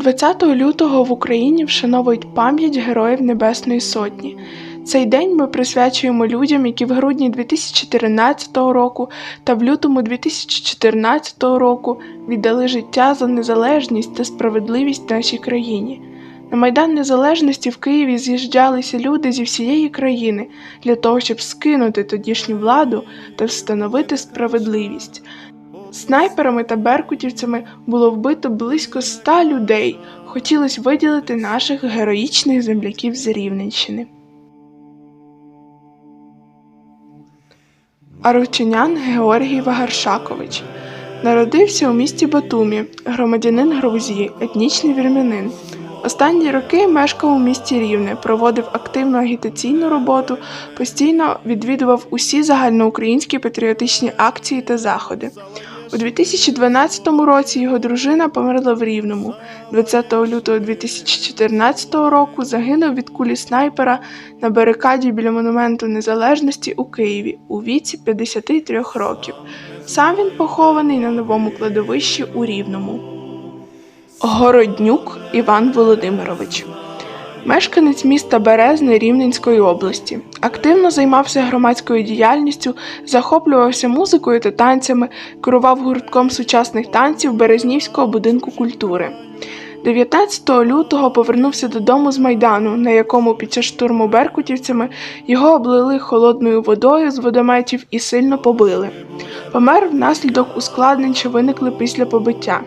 20 лютого в Україні вшановують пам'ять Героїв Небесної Сотні. Цей день ми присвячуємо людям, які в грудні 2014 року та в лютому 2014 року віддали життя за незалежність та справедливість нашій країні. На Майдан Незалежності в Києві з'їжджалися люди зі всієї країни для того, щоб скинути тодішню владу та встановити справедливість. Снайперами та беркутівцями було вбито близько ста людей. Хотілося виділити наших героїчних земляків з Рівненщини. Аручинян Георгій Вагаршакович народився у місті Батумі, громадянин Грузії, етнічний вірмянин. Останні роки мешкав у місті Рівне, проводив активну агітаційну роботу, постійно відвідував усі загальноукраїнські патріотичні акції та заходи. У 2012 році його дружина померла в Рівному. 20 лютого 2014 року загинув від кулі снайпера на барикаді біля монументу незалежності у Києві у віці 53 років. Сам він похований на новому кладовищі у Рівному. Городнюк Іван Володимирович. Мешканець міста Березни Рівненської області. Активно займався громадською діяльністю, захоплювався музикою та танцями, керував гуртком сучасних танців Березнівського будинку культури. 19 лютого повернувся додому з Майдану, на якому під час штурму беркутівцями його облили холодною водою з водометів і сильно побили. Помер внаслідок ускладнень, що виникли після побиття.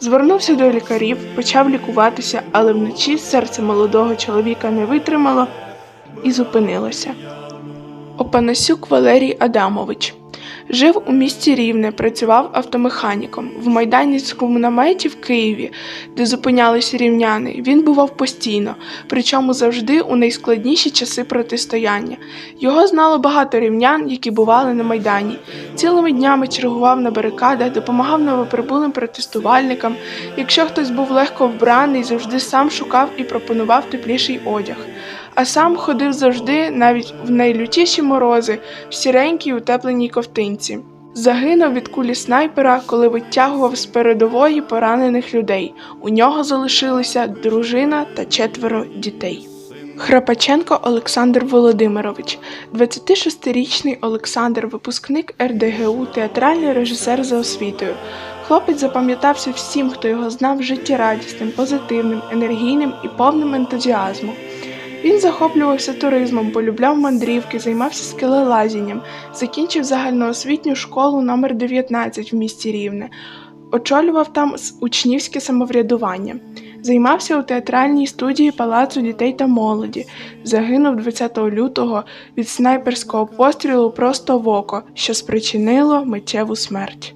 Звернувся до лікарів, почав лікуватися, але вночі серце молодого чоловіка не витримало і зупинилося. Опанасюк Валерій Адамович жив у місті Рівне, працював автомеханіком. В майданівському наметі в Києві, де зупинялися рівняни, він бував постійно, причому завжди у найскладніші часи протистояння. Його знало багато рівнян, які бували на майдані. Цілими днями чергував на барикадах, допомагав новоприбулим протестувальникам. Якщо хтось був легко вбраний, завжди сам шукав і пропонував тепліший одяг. А сам ходив завжди, навіть в найлютіші морози, в сіренькій утепленій ковтинці. Загинув від кулі снайпера, коли витягував з передової поранених людей. У нього залишилися дружина та четверо дітей. Храпаченко Олександр Володимирович, 26-річний Олександр, випускник РДГУ, театральний режисер за освітою. Хлопець запам'ятався всім, хто його знав життєрадісним, позитивним, енергійним і повним ентузіазму. Він захоплювався туризмом, полюбляв мандрівки, займався скелелазінням, закінчив загальноосвітню школу номер 19 в місті Рівне, очолював там учнівське самоврядування. Займався у театральній студії Палацу дітей та молоді. Загинув 20 лютого від снайперського пострілу просто в око, що спричинило миттєву смерть.